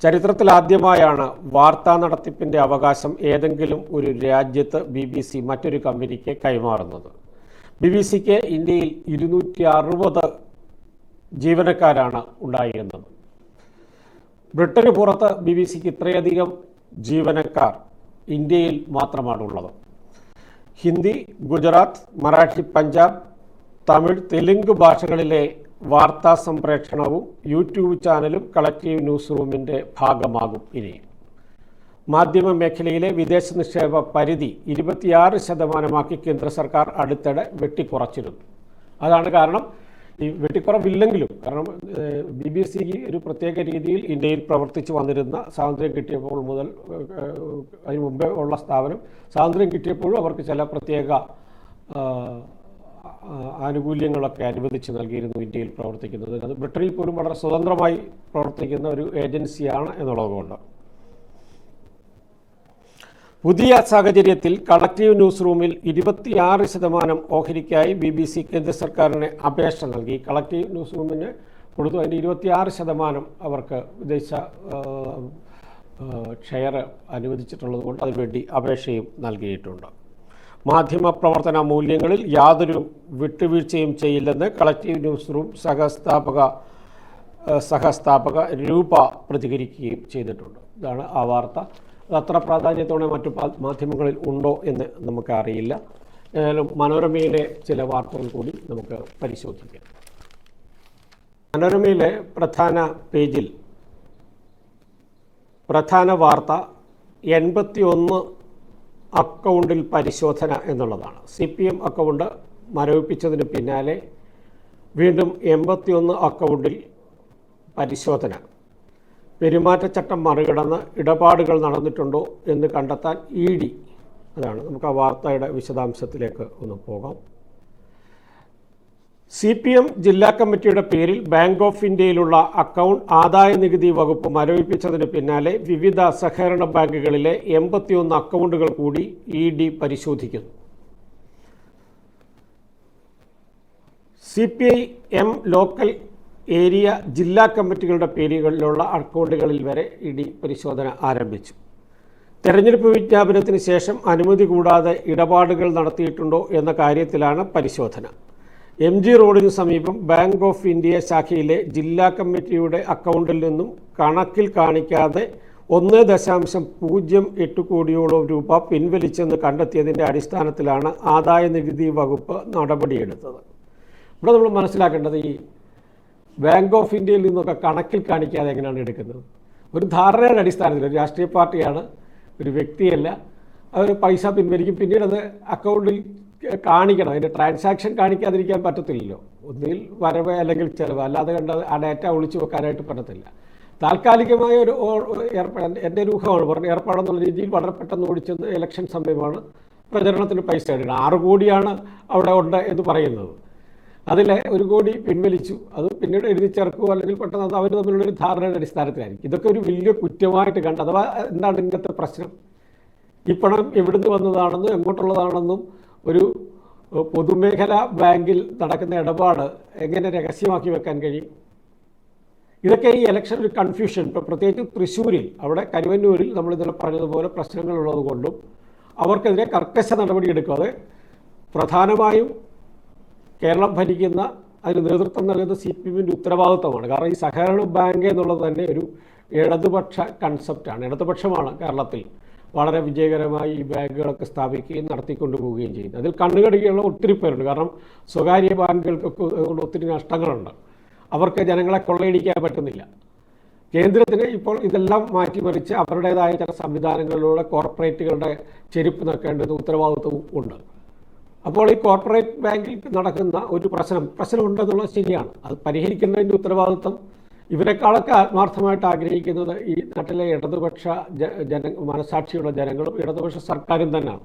ചരിത്രത്തിൽ ആദ്യമായാണ് വാർത്താ നടത്തിപ്പിന്റെ അവകാശം ഏതെങ്കിലും ഒരു രാജ്യത്ത് ബി മറ്റൊരു കമ്പനിക്ക് കൈമാറുന്നത്. ബി ബി സിക്ക് ഇന്ത്യയിൽ ഇരുന്നൂറ്റി അറുപത് ജീവനക്കാരാണ് ഉണ്ടായിരുന്നത്. ബ്രിട്ടന് പുറത്ത് ബി ബി സിക്ക് ഇത്രയധികം ജീവനക്കാർ ഇന്ത്യയിൽ മാത്രമാണുള്ളത്. ഹിന്ദി ഗുജറാത്ത് മറാഠി പഞ്ചാബ് തമിഴ് തെലുങ്ക് ഭാഷകളിലെ വാർത്താ സംപ്രേഷണവും യൂട്യൂബ് ചാനലും കളക്റ്റീവ് ന്യൂസ് റൂമിന്റെ ഭാഗമാകും ഇനി. മാധ്യമ മേഖലയിലെ വിദേശ നിക്ഷേപ പരിധി ഇരുപത്തിയാറ് ശതമാനമാക്കി കേന്ദ്ര സർക്കാർ അടുത്തിടെ വെട്ടിക്കുറച്ചിരുന്നു. അതാണ് കാരണം ഈ വെട്ടിക്കുറവില്ലെങ്കിലും കാരണം ബി ബി സി ഒരു പ്രത്യേക രീതിയിൽ ഇന്ത്യയിൽ പ്രവർത്തിച്ചു വന്നിരുന്ന സ്വാതന്ത്ര്യം കിട്ടിയപ്പോൾ മുതൽ അതിനു മുമ്പേ ഉള്ള സ്ഥാപനം സ്വാതന്ത്ര്യം കിട്ടിയപ്പോഴും അവർക്ക് ചില പ്രത്യേക ആനുകൂല്യങ്ങളൊക്കെ അനുവദിച്ച് നൽകിയിരുന്നു ഇന്ത്യയിൽ പ്രവർത്തിക്കുന്നത്. അത് ബ്രിട്ടനിൽ പോലും വളരെ സ്വതന്ത്രമായി പ്രവർത്തിക്കുന്ന ഒരു ഏജൻസിയാണ് എന്നുള്ളതുകൊണ്ട്. പുതിയ സാഹചര്യത്തിൽ കളക്റ്റീവ് ന്യൂസ് റൂമിൽ ഇരുപത്തിയാറ് ശതമാനം ഓഹരിക്കായി ബി ബി സി കേന്ദ്ര സർക്കാരിന് അപേക്ഷ നൽകി. കളക്റ്റീവ് ന്യൂസ് റൂമിന് കൊടുത്തു അതിന്റെ ഇരുപത്തിയാറ് ശതമാനം അവർക്ക് വിദേശ ഷെയർ അനുവദിച്ചിട്ടുള്ളത് കൊണ്ട് അതിനുവേണ്ടി അപേക്ഷയും നൽകിയിട്ടുണ്ട്. മാധ്യമ പ്രവർത്തന മൂല്യങ്ങളിൽ യാതൊരു വിട്ടുവീഴ്ചയും ചെയ്യില്ലെന്ന് കളക്റ്റീവ് ന്യൂസ് റൂം സഹസ്ഥാപക സഹസ്ഥാപക രൂപ പ്രതികരിക്കുകയും ചെയ്തിട്ടുണ്ട്. ഇതാണ് ആ വാർത്ത. അത്ര പ്രാധാന്യത്തോടെ മറ്റു മാധ്യമങ്ങളിൽ ഉണ്ടോ എന്ന് നമുക്ക് അറിയില്ല ഏതായാലും മനോരമയിലെ ചില വാർത്തകൾ കൂടി നമുക്ക് പരിശോധിക്കാം. മനോരമയിലെ പ്രധാന പേജിൽ പ്രധാന വാർത്ത എൺപത്തിയൊന്ന് അക്കൗണ്ടിൽ പരിശോധന എന്നുള്ളതാണ്. സി പി എം അക്കൗണ്ട് മരവിപ്പിച്ചതിന് പിന്നാലെ വീണ്ടും എൺപത്തിയൊന്ന് അക്കൗണ്ടിൽ പരിശോധന. പെരുമാറ്റച്ചട്ടം മറികടന്ന് ഇടപാടുകൾ നടന്നിട്ടുണ്ടോ എന്ന് കണ്ടെത്താൻ ഇ ഡി. അതാണ്. നമുക്ക് ആ വാർത്തയുടെ വിശദാംശത്തിലേക്ക് ഒന്ന് പോകാം. സി പി എം ജില്ലാ കമ്മിറ്റിയുടെ പേരിൽ ബാങ്ക് ഓഫ് ഇന്ത്യയിലുള്ള അക്കൗണ്ട് ആദായ നികുതി വകുപ്പ് മരവിപ്പിച്ചതിന് പിന്നാലെ വിവിധ സഹകരണ ബാങ്കുകളിലെ എൺപത്തിയൊന്ന് അക്കൗണ്ടുകൾ കൂടി ഇ ഡി പരിശോധിക്കുന്നു. C P I M local area ജില്ലാ കമ്മിറ്റികളുടെ പേരുകളിലുള്ള അക്കൗണ്ടുകളിൽ വരെ ഇ ഡി പരിശോധന ആരംഭിച്ചു. തെരഞ്ഞെടുപ്പ് വിജ്ഞാപനത്തിന് ശേഷം അനുമതി കൂടാതെ ഇടപാടുകൾ നടത്തിയിട്ടുണ്ടോ എന്ന കാര്യത്തിലാണ് പരിശോധന. എം ജി റോഡിന് സമീപം ബാങ്ക് ഓഫ് ഇന്ത്യ ശാഖയിലെ ജില്ലാ കമ്മിറ്റിയുടെ അക്കൗണ്ടിൽ നിന്നും കണക്കിൽ കാണിക്കാതെ ഒന്ന് ദശാംശം പൂജ്യം എട്ട് കോടിയോളം രൂപ പിൻവലിച്ചെന്ന് കണ്ടെത്തിയതിന്റെ അടിസ്ഥാനത്തിലാണ് ആദായ നികുതി വകുപ്പ് നടപടിയെടുത്തത്. ഇവിടെ നമ്മൾ മനസ്സിലാക്കേണ്ടത് ഈ ബാങ്ക് ഓഫ് ഇന്ത്യയിൽ നിന്നൊക്കെ കണക്കിൽ കാണിക്കാതെ എങ്ങനെയാണ് എടുക്കുന്നത്? ഒരു ധാരണയുടെ അടിസ്ഥാനത്തിൽ ഒരു രാഷ്ട്രീയ പാർട്ടിയാണ് ഒരു വ്യക്തിയല്ല. അവർ പൈസ പിൻവലിക്കും. പിന്നീട് അത് അക്കൗണ്ടിൽ കാണിക്കണം. അതിന്റെ ട്രാൻസാക്ഷൻ കാണിക്കാതിരിക്കാൻ പറ്റത്തില്ലല്ലോ. ഒന്നിൽ വരവ് അല്ലെങ്കിൽ ചിലവ്. അല്ലാതെ കണ്ടത് ആ ഡേറ്റ ഒളിച്ചു വെക്കാനായിട്ട് പറ്റത്തില്ല. താൽക്കാലികമായ ഒരു ഏർപ്പാട് എന്റെ ഒരു ഊഹമാണ്. പറഞ്ഞ ഏർപ്പാടെന്നുള്ള രീതിയിൽ വളരെ പെട്ടെന്ന് ഓടിച്ചെന്ന് ഇലക്ഷൻ സമയമാണ് പ്രചരണത്തിന് പൈസ എടുക്കണം ആറ് കോടിയാണ് അവിടെ ഉണ്ട് എന്ന് പറയുന്നത്. അതിൽ ഒരു കോടി പിൻവലിച്ചു. അത് പിന്നീട് എഴുതി ചേർക്കുക അല്ലെങ്കിൽ പെട്ടെന്ന് അത് അവർ തമ്മിലുള്ള ഒരു ധാരണയുടെ അടിസ്ഥാനത്തിലായിരിക്കും. ഇതൊക്കെ ഒരു വലിയ കുറ്റമായിട്ട് കണ്ട് അഥവാ എന്താണ് ഇങ്ങനത്തെ പ്രശ്നം? ഈ പണം എവിടുന്ന് വന്നതാണെന്നും എങ്ങോട്ടുള്ളതാണെന്നും ഒരു പൊതുമേഖലാ ബാങ്കിൽ നടക്കുന്ന ഇടപാട് എങ്ങനെ രഹസ്യമാക്കി വെക്കാൻ കഴിയും? ഇതൊക്കെ ഈ ഇലക്ഷൻ ഒരു കൺഫ്യൂഷൻ ഇപ്പോൾ പ്രത്യേകിച്ച് തൃശ്ശൂരിൽ അവിടെ കരുവന്നൂരിൽ നമ്മൾ ഇന്നലെ പറഞ്ഞതുപോലെ പ്രശ്നങ്ങളുള്ളത് കൊണ്ടും അവർക്കെതിരെ കർക്കശ നടപടിയെടുക്കാതെ പ്രധാനമായും കേരളം ഭരിക്കുന്ന അതിന് നേതൃത്വം നൽകുന്ന സി പി എമ്മിന്റെ ഉത്തരവാദിത്വമാണ്. കാരണം ഈ സഹകരണ ബാങ്ക് എന്നുള്ളത് തന്നെ ഒരു ഇടതുപക്ഷ കൺസെപ്റ്റാണ് ഇടതുപക്ഷമാണ് കേരളത്തിൽ വളരെ വിജയകരമായി ഈ ബാങ്കുകളൊക്കെ സ്ഥാപിക്കുകയും നടത്തിക്കൊണ്ടു പോവുകയും ചെയ്യുന്നത്. അതിൽ കണ്ണുകടിയുള്ള ഒത്തിരി പേരുണ്ട്. കാരണം സ്വകാര്യ ബാങ്കുകൾക്കൊക്കെ അതുകൊണ്ട് ഒത്തിരി നഷ്ടങ്ങളുണ്ട്. അവർക്ക് ജനങ്ങളെ കൊള്ളയടിക്കാൻ പറ്റുന്നില്ല. കേന്ദ്രത്തിന് ഇപ്പോൾ ഇതെല്ലാം മാറ്റിമറിച്ച് അവരുടേതായ ചില സംവിധാനങ്ങളിലൂടെ കോർപ്പറേറ്റുകളുടെ ചെരുപ്പ് നിൽക്കേണ്ടത് ഉത്തരവാദിത്വവും ഉണ്ട്. അപ്പോൾ ഈ കോർപ്പറേറ്റ് ബാങ്കിൽ നടക്കുന്ന ഒരു പ്രശ്നം പ്രശ്നമുണ്ടെന്നുള്ളത് ശരിയാണ്. അത് പരിഹരിക്കുന്നതിന്റെ ഉത്തരവാദിത്വം. ഇവരെക്കാളൊക്കെ ആത്മാർത്ഥമായിട്ട് ആഗ്രഹിക്കുന്നത് ഈ നാട്ടിലെ ഇടതുപക്ഷ ജന മനസാക്ഷിയുള്ള ജനങ്ങളും ഇടതുപക്ഷ സർക്കാരും തന്നെയാണ്.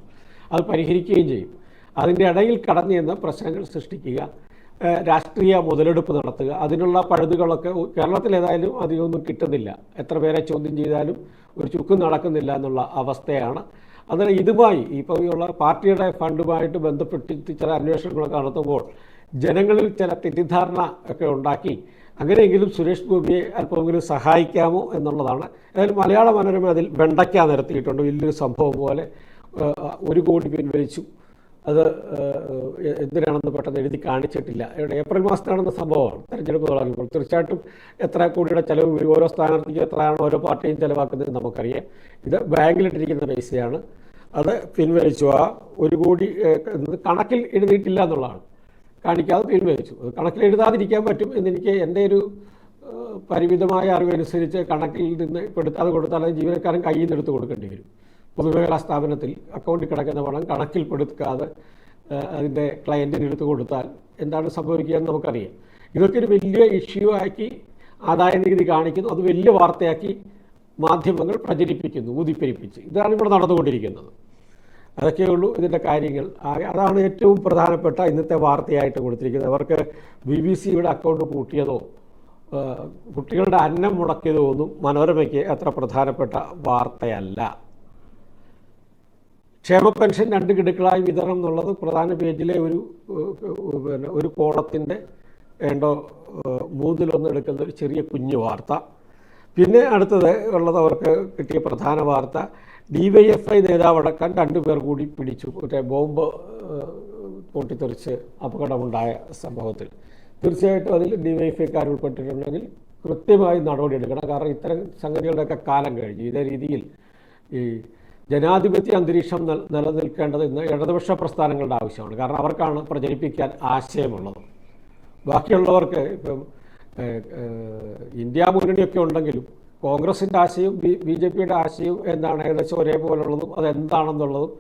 അത് പരിഹരിക്കുകയും ചെയ്യും. അതിന്റെ ഇടയിൽ കടന്നു ചെന്ന് പ്രശ്നങ്ങൾ സൃഷ്ടിക്കുക രാഷ്ട്രീയ മുതലെടുപ്പ് നടത്തുക അതിനുള്ള പഴുതുകളൊക്കെ കേരളത്തിൽ ഏതായാലും അധികമൊന്നും കിട്ടുന്നില്ല. എത്ര പേരെ ചോദ്യം ചെയ്താലും ഒരു ചുക്കും നടക്കുന്നില്ല എന്നുള്ള അവസ്ഥയാണ് അന്നേരം ഇതുമായി ഇപ്പോൾ ഉള്ള പാർട്ടിയുടെ ഫണ്ടുമായിട്ട് ബന്ധപ്പെട്ട് ചില അന്വേഷണങ്ങളൊക്കെ നടത്തുമ്പോൾ ജനങ്ങളിൽ ചില തെറ്റിദ്ധാരണ ഒക്കെ ഉണ്ടാക്കി അങ്ങനെയെങ്കിലും സുരേഷ് ഗോപിയെ അല്പമെങ്കിലും സഹായിക്കാമോ എന്നുള്ളതാണ്. അതായത് മലയാള മനോരമ അതിൽ വെണ്ടയ്ക്ക നിരത്തിയിട്ടുണ്ട്. വലിയൊരു സംഭവം പോലെ ഒരു കോടി പിൻവലിച്ചു. അത് എന്തിനാണെന്ന് പെട്ടെന്ന് എഴുതി കാണിച്ചിട്ടില്ല. ഏപ്രിൽ മാസത്തിലാണെന്ന സംഭവമാണ്. തെരഞ്ഞെടുപ്പ് തുടങ്ങുമ്പോൾ തീർച്ചയായിട്ടും എത്ര കോടിയുടെ ചിലവ് ഓരോ സ്ഥാനാർത്ഥിക്കും എത്രയാണ് ഓരോ പാർട്ടിയും ചിലവാക്കുന്നത് നമുക്കറിയാം. ഇത് ബാങ്കിലിട്ടിരിക്കുന്ന പൈസയാണ്. അത് പിൻവലിച്ചു. ആ ഒരു കോടി കണക്കിൽ എഴുതിയിട്ടില്ല എന്നുള്ളതാണ്. കാണിക്കാതെ പിൻവലിച്ചു. അത് കണക്കിൽ എഴുതാതിരിക്കാൻ പറ്റും എന്നെനിക്ക് എന്റെ ഒരു പരിമിതമായ അറിവനുസരിച്ച് കണക്കിൽ നിന്ന് എടുത്താതെ കൊടുത്താൽ ജീവനക്കാരൻ കയ്യിൽ നിന്ന് എടുത്ത് കൊടുക്കേണ്ടി വരും. പൊതുമേഖലാ സ്ഥാപനത്തിൽ അക്കൗണ്ടിൽ കിടക്കുന്ന പണം കണക്കിൽ പെടുക്കാതെ അതിന്റെ ക്ലയന്റിന് എടുത്തു കൊടുത്താൽ എന്താണ് സംഭവിക്കുക എന്ന് നമുക്കറിയാം. ഇതൊക്കെ ഒരു വലിയ ഇഷ്യൂ ആക്കി ആദായ നികുതി കാണിക്കുന്നു. അത് വലിയ വാർത്തയാക്കി മാധ്യമങ്ങൾ പ്രചരിപ്പിക്കുന്നു ഊതിപ്പെരിപ്പിച്ച്. ഇതാണ് ഇവിടെ നടന്നുകൊണ്ടിരിക്കുന്നത്. അതൊക്കെയുള്ളൂ ഇതിന്റെ കാര്യങ്ങൾ. അതാണ് ഏറ്റവും പ്രധാനപ്പെട്ട ഇന്നത്തെ വാർത്തയായിട്ട് കൊടുത്തിരിക്കുന്നത്. അവർക്ക് ബി ബി സിയുടെ അക്കൗണ്ട് കൂട്ടിയതോ കുട്ടികളുടെ അന്നം മുടക്കിയതോ ഒന്നും മനോരമയ്ക്ക് അത്ര പ്രധാനപ്പെട്ട വാർത്തയല്ല. ക്ഷേമ പെൻഷൻ രണ്ട് ഗഡുക്കളായി വിതരണം എന്നുള്ളത് പ്രധാന പേജിലെ ഒരു പിന്നെ ഒരു കോളത്തിന്റെ വേണ്ടോ മൂന്നിലൊന്ന് എടുക്കുന്ന ഒരു ചെറിയ കുഞ്ഞു വാർത്ത. പിന്നെ അടുത്തത് ഉള്ളത് അവർക്ക് കിട്ടിയ പ്രധാന വാർത്ത. ഡി വൈ എഫ് ഐ നേതാവടക്കം രണ്ടുപേർ കൂടി പിടിച്ചു. മറ്റേ ബോംബ് പൊട്ടിത്തെറിച്ച് അപകടമുണ്ടായ സംഭവത്തിൽ. തീർച്ചയായിട്ടും അതിൽ ഡി വൈ എഫ് ഐക്കാർ ഉൾപ്പെട്ടിട്ടുണ്ടെങ്കിൽ കൃത്യമായി നടപടിയെടുക്കണം. കാരണം ഇത്തരം സംഗതികളുടെയൊക്കെ കാലം കഴിഞ്ഞു. ഇതേ രീതിയിൽ ഈ ജനാധിപത്യ അന്തരീക്ഷം നിലനിൽക്കേണ്ടത് ഇന്ന് ഇടതുപക്ഷ പ്രസ്ഥാനങ്ങളുടെ ആവശ്യമാണ്. കാരണം അവർക്കാണ് പ്രചരിപ്പിക്കാൻ ആശയമുള്ളത്. ബാക്കിയുള്ളവർക്ക് ഇപ്പം ഇന്ത്യ മുന്നണിയൊക്കെ ഉണ്ടെങ്കിലും കോൺഗ്രസിന്റെ ആശയവും ബി ബി ജെ പിയുടെ ആശയവും എന്താണ് ഏകദേശം ഒരേപോലുള്ളതും അതെന്താണെന്നുള്ളതും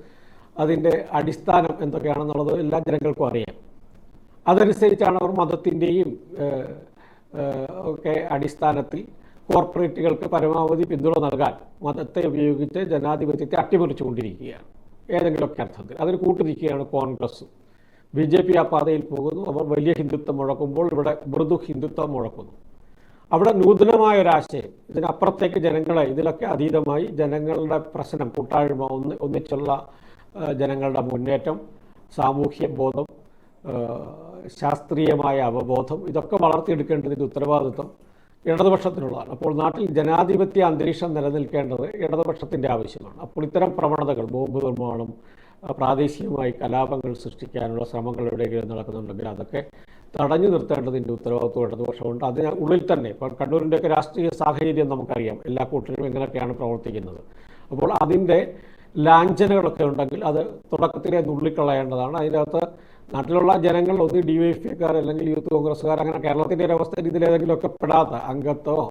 അതിന്റെ അടിസ്ഥാനം എന്തൊക്കെയാണെന്നുള്ളതും എല്ലാ ജനങ്ങൾക്കും അറിയാം. അതനുസരിച്ചാണ് അവർ മതത്തിന്റെയും ഒക്കെ അടിസ്ഥാനത്തിൽ കോർപ്പറേറ്റുകൾക്ക് പരമാവധി പിന്തുണ നൽകാൻ മതത്തെ ഉപയോഗിച്ച് ജനാധിപത്യത്തെ അട്ടിമറിച്ചുകൊണ്ടിരിക്കുകയാണ്. ഏതെങ്കിലുമൊക്കെ അർത്ഥത്തിൽ അതിന് കൂട്ടുനിൽക്കുകയാണ് കോൺഗ്രസ്. ബി ജെ പി ആ പാതയിൽ പോകുന്നു. അവർ വലിയ ഹിന്ദുത്വം മുഴക്കുമ്പോൾ ഇവിടെ മൃദു ഹിന്ദുത്വം മുഴക്കുന്നു. അവിടെ നൂതനമായ ഒരാശയം ഇതിനപ്പുറത്തേക്ക് ജനങ്ങളെ ഇതിലൊക്കെ അതീതമായി ജനങ്ങളുടെ പ്രശ്നം കൂട്ടായ്മ ഒന്ന് ഒന്നിച്ചുള്ള ജനങ്ങളുടെ മുന്നേറ്റം സാമൂഹ്യ ബോധം ശാസ്ത്രീയമായ അവബോധം ഇതൊക്കെ വളർത്തിയെടുക്കേണ്ടതിന്റെ ഉത്തരവാദിത്വം ഇടതുപക്ഷത്തിനുള്ളതാണ് അപ്പോൾ നാട്ടിൽ ജനാധിപത്യ അന്തരീക്ഷം നിലനിൽക്കേണ്ടത് ഇടതുപക്ഷത്തിന്റെ ആവശ്യമാണ്. അപ്പോൾ ഇത്തരം പ്രവണതകൾ ബോംബ് നിർമ്മാണം പ്രാദേശികമായി കലാപങ്ങൾ സൃഷ്ടിക്കാനുള്ള ശ്രമങ്ങൾ എവിടെയെങ്കിലും നടക്കുന്നുണ്ടെങ്കിൽ അതൊക്കെ തടഞ്ഞു നിർത്തേണ്ടതിന്റെ ഉത്തരവാദിത്വം ഇടതുപക്ഷമുണ്ട്. അതിന് ഉള്ളിൽ തന്നെ ഇപ്പോൾ കണ്ണൂരിന്റെയൊക്കെ രാഷ്ട്രീയ സാഹചര്യം നമുക്കറിയാം. എല്ലാ കൂട്ടരും എങ്ങനെയൊക്കെയാണ് പ്രവർത്തിക്കുന്നത്. അപ്പോൾ അതിന്റെ ലാഞ്ചനകളൊക്കെ ഉണ്ടെങ്കിൽ അത് തുടക്കത്തിലെ നുള്ളിക്കളയേണ്ടതാണ്. അതിനകത്ത് നാട്ടിലുള്ള ജനങ്ങൾ ഒന്ന് ഡി വൈ എഫ് അല്ലെങ്കിൽ യൂത്ത് കോൺഗ്രസ്സുകാർ അങ്ങനെ കേരളത്തിന്റെ ഒരു അവസ്ഥയിൽ ഇതിലേതെങ്കിലുമൊക്കെ പെടാത്ത അംഗത്വമോ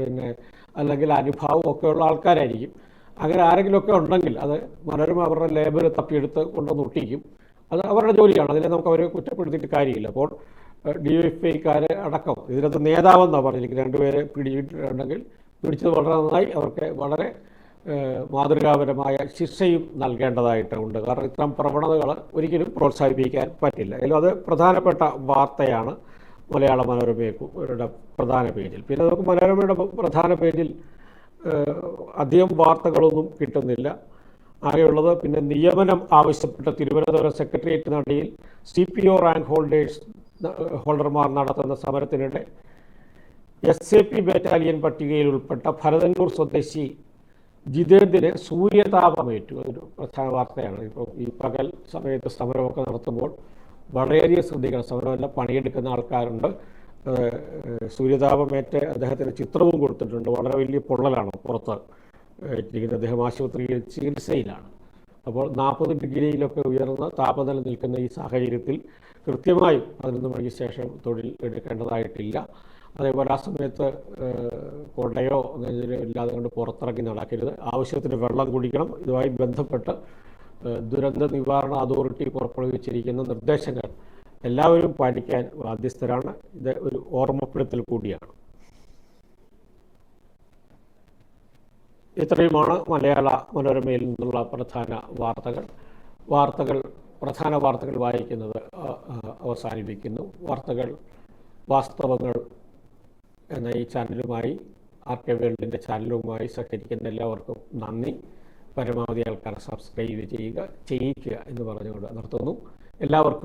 പിന്നെ അല്ലെങ്കിൽ അനുഭാവമോ ഒക്കെയുള്ള ആൾക്കാരായിരിക്കും. അങ്ങനെ ആരെങ്കിലുമൊക്കെ ഉണ്ടെങ്കിൽ അത് മനോരമ അവരുടെ ലേബർ തപ്പിയെടുത്ത് കൊണ്ടുവന്ന് ഒട്ടിക്കും. അത് അവരുടെ ജോലിയാണ്. അതിനെ നമുക്ക് അവരെ കുറ്റപ്പെടുത്തിയിട്ട് കാര്യമില്ല. അപ്പോൾ ഡി എഫ് ഐക്കാർ അടക്കം ഇതിനകത്ത് നേതാവെന്നാണ് പറഞ്ഞിരിക്കുന്നത്. രണ്ടുപേരെ പിടിച്ചിട്ടുണ്ടെങ്കിൽ പിടിച്ചത് വളരെ നന്നായി. അവർക്ക് വളരെ മാതൃകാപരമായ ശിക്ഷയും നൽകേണ്ടതായിട്ടുണ്ട് കാരണം ഇത്തരം പ്രവണതകൾ ഒരിക്കലും പ്രോത്സാഹിപ്പിക്കാൻ പറ്റില്ല. അതിലും അത് പ്രധാനപ്പെട്ട വാർത്തയാണ്. മലയാള മനോരമയുടെ പ്രധാന പേജിൽ. പിന്നെ നമുക്ക് മനോരമയുടെ പ്രധാന പേജിൽ അധികം വാർത്തകളൊന്നും കിട്ടുന്നില്ല. ആകെയുള്ളത് പിന്നെ നിയമനം ആവശ്യപ്പെട്ട തിരുവനന്തപുരം സെക്രട്ടേറിയറ്റ് നടയിൽ C P O rank holders ഹോൾഡർമാർ നടത്തുന്ന സമരത്തിനിടെ എസ് എ പി ബറ്റാലിയൻ പട്ടികയിൽ ഉൾപ്പെട്ട ഭരതന്നൂർ സ്വദേശി ജിതേന്ദ്രന് സൂര്യതാപമേറ്റു. അതൊരു പ്രധാന വാർത്തയാണ്. ഇപ്പോൾ ഈ പകൽ സമയത്ത് സമരമൊക്കെ നടത്തുമ്പോൾ വളരെയധികം ശ്രദ്ധിക്കണം. സമരമല്ല പണിയെടുക്കുന്ന ആൾക്കാരുണ്ട്. സൂര്യതാപമേറ്റ് അദ്ദേഹത്തിന് ചിത്രവും കൊടുത്തിട്ടുണ്ട്. വളരെ വലിയ പൊള്ളലാണ് പുറത്ത്. ഇരിക്കുന്നത്. അദ്ദേഹം ആശുപത്രിയിൽ ചികിത്സയിലാണ്. അപ്പോൾ നാൽപ്പത് ഡിഗ്രിയിലൊക്കെ ഉയർന്ന താപനില നിൽക്കുന്ന ഈ സാഹചര്യത്തിൽ കൃത്യമായും പതിനൊന്ന് മണിക്ക് ശേഷം തൊഴിൽ എടുക്കേണ്ടതായിട്ടില്ല. അതേപോലെ ആ സമയത്ത് കൊടയോ അങ്ങനെ ഇല്ലാതെ കൊണ്ട് പുറത്തിറങ്ങി നടക്കരുത്. ആവശ്യത്തിന് വെള്ളം കുടിക്കണം. ഇതുമായി ബന്ധപ്പെട്ട് ദുരന്ത നിവാരണ അതോറിറ്റി പുറപ്പെടുവിച്ചിരിക്കുന്ന നിർദ്ദേശങ്ങൾ എല്ലാവരും പാലിക്കാൻ ബാധ്യസ്ഥരാണ്. ഇത് ഒരു ഓർമ്മപ്പെടുത്തൽ കൂടിയാണ്. ഇത്രയുമാണ് മലയാള മനോരമയിൽ നിന്നുള്ള പ്രധാന വാർത്തകൾ. വാർത്തകൾ പ്രധാന വാർത്തകൾ വായിക്കുന്നത് അവസാനിപ്പിക്കുന്നു. വാർത്തകൾ വാസ്തവങ്ങൾ എന്ന ഈ ചാനലുമായി ആർ കെ വേൾഡിന്റെ ചാനലുമായി സഹകരിക്കുന്ന എല്ലാവർക്കും നന്ദി. പരമാവധി ആൾക്കാരെ സബ്സ്ക്രൈബ് ചെയ്യുക ചെയ്യിക്കുക എന്ന് പറഞ്ഞുകൊണ്ട് നിർത്തുന്നു. എല്ലാവർക്കും